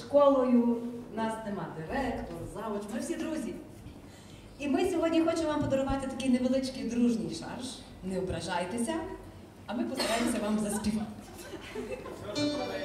школою, у нас нема директор, завуч, ми всі друзі. І ми сьогодні хочемо вам подарувати такий невеличкий дружній шарж. Не ображайтеся, а ми постараємося вам заспівати.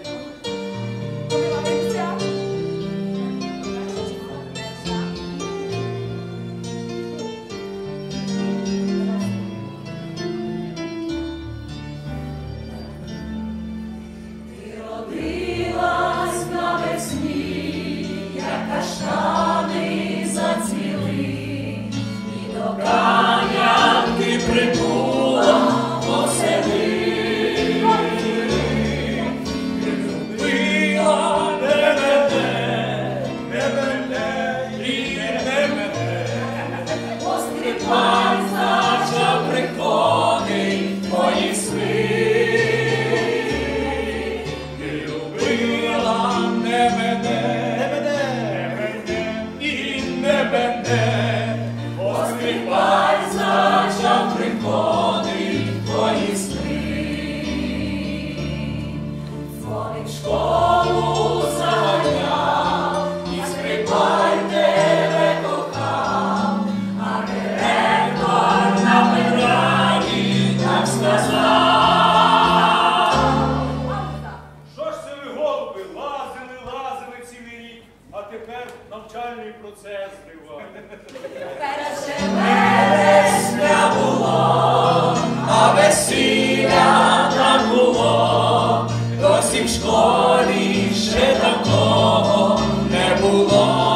а тепер навчальний процес зриває. Не весня було, а весілля там було, досі в школі ще такого не було.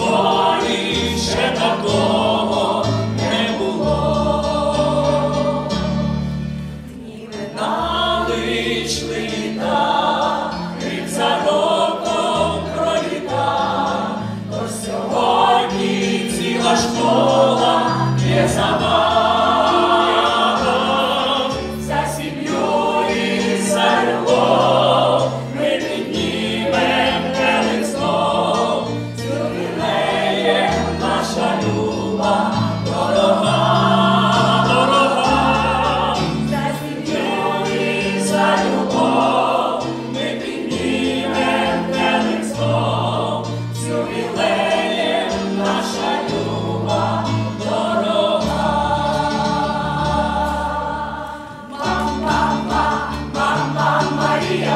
Senhor.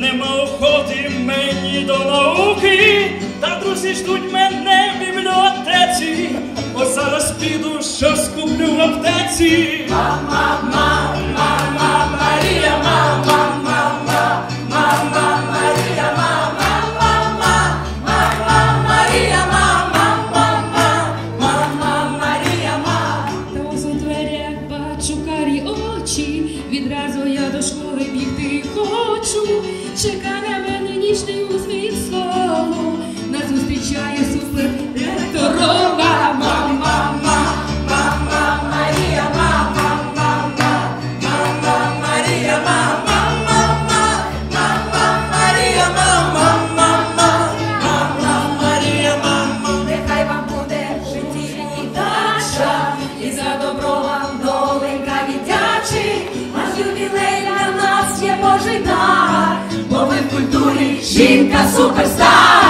нема охоти мені до науки, та друзі ждуть мене в бібліотеці. Ось зараз піду, що скуплю в аптеці. Мама, мама, мама. жінка суперстар.